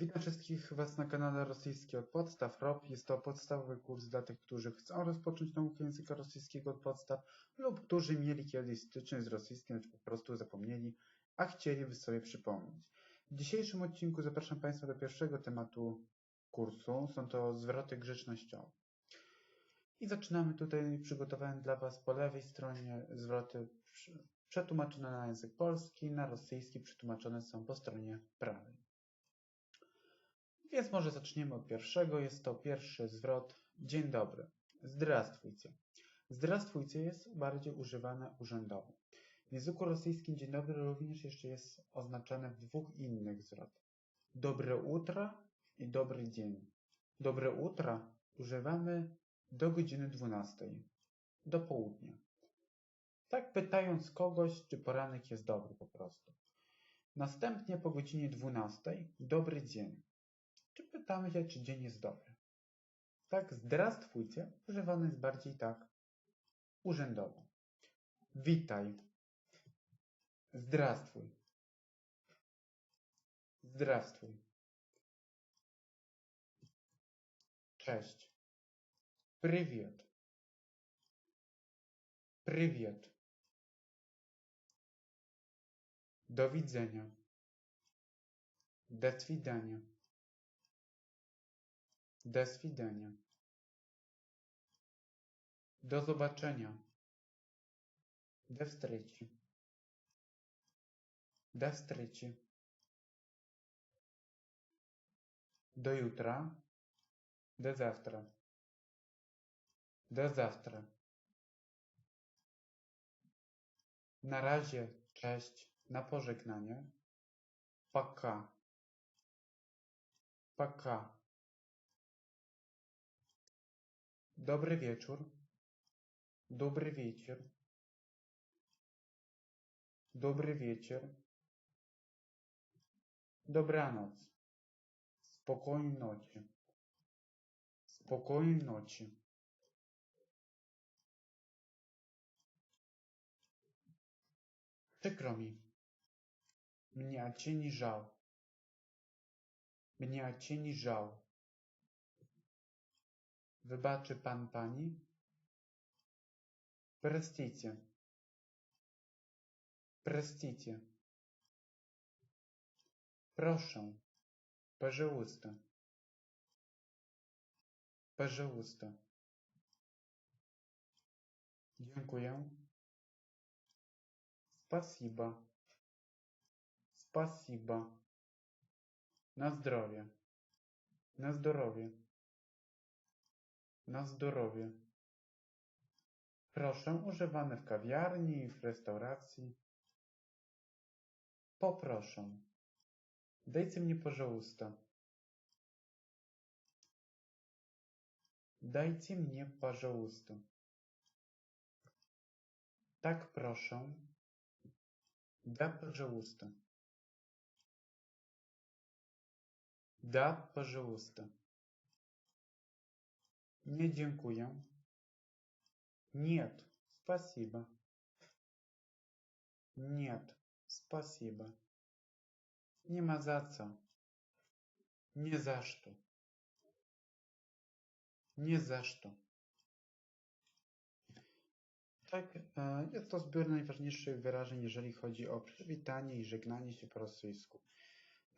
Witam wszystkich Was na kanale Rosyjski od podstaw ROP. Jest to podstawowy kurs dla tych, którzy chcą rozpocząć naukę języka rosyjskiego od podstaw lub którzy mieli kiedyś styczność z rosyjskim, czy po prostu zapomnieli, a chcieliby sobie przypomnieć. W dzisiejszym odcinku zapraszam Państwa do pierwszego tematu kursu. Są to zwroty grzecznościowe. I zaczynamy tutaj. Przygotowałem dla Was po lewej stronie zwroty przetłumaczone na język polski, na rosyjski przetłumaczone są po stronie prawej. Więc może zaczniemy od pierwszego. Jest to pierwszy zwrot. Dzień dobry. Zdrastwujcie. Zdrastwujcie jest bardziej używane urzędowo. W języku rosyjskim dzień dobry również jeszcze jest oznaczone w dwóch innych zwrotach. Dobre utro i dobry dzień. Dobre utro używamy do godziny 12, do południa. Tak pytając kogoś, czy poranek jest dobry po prostu. Następnie po godzinie 12 dobry dzień czy pytamy się, czy dzień jest dobry. Tak, zdrastwujcie używany jest bardziej tak urzędowo. Witaj. Zdrastwuj. Zdrastwuj. Cześć. Prywiet. Prywiet. Do widzenia. Do widzenia. До свидания. До zobaczenia. До встречи. До встречи. До jutra. До завтра. Do завтра. Na razie, cześć, na pożegnanie. Paka. Paka. Dobry wieczór. Dobry wieczór. Dobry wieczór. Dobranoc. Spokojnej nocy. Spokojnej nocy. Przykro mi. Mnie cię nie żał. Mnie cię nie żał. Wybaczy pan pani? Простите. Простите. Proszę. Пожалуйста. Пожалуйста. Dziękuję. Спасибо. Спасибо. На здоровье. На здоровье. Na zdrowie. Proszę używane w kawiarni i w restauracji. Poproszę. Dajcie mnie пожалуйста. Dajcie mnie пожалуйста. Tak proszę. Да, пожалуйста. Да, пожалуйста. Не dziękuję. Нет, спасибо. Нет, спасибо. Nie ma za co. Nie za что. Nie za что. Tak, jest to zbiór najważniejszych wyrażeń, jeżeli chodzi o przywitanie i żegnanie się po rosyjsku.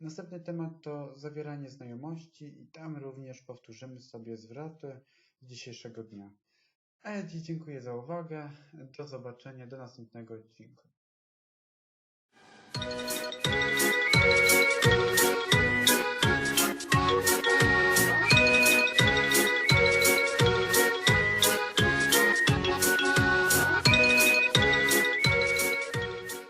Następny temat to zawieranie znajomości i tam również powtórzymy sobie zwroty z dzisiejszego dnia. A ja Ci dziękuję za uwagę. Do zobaczenia, do następnego odcinka.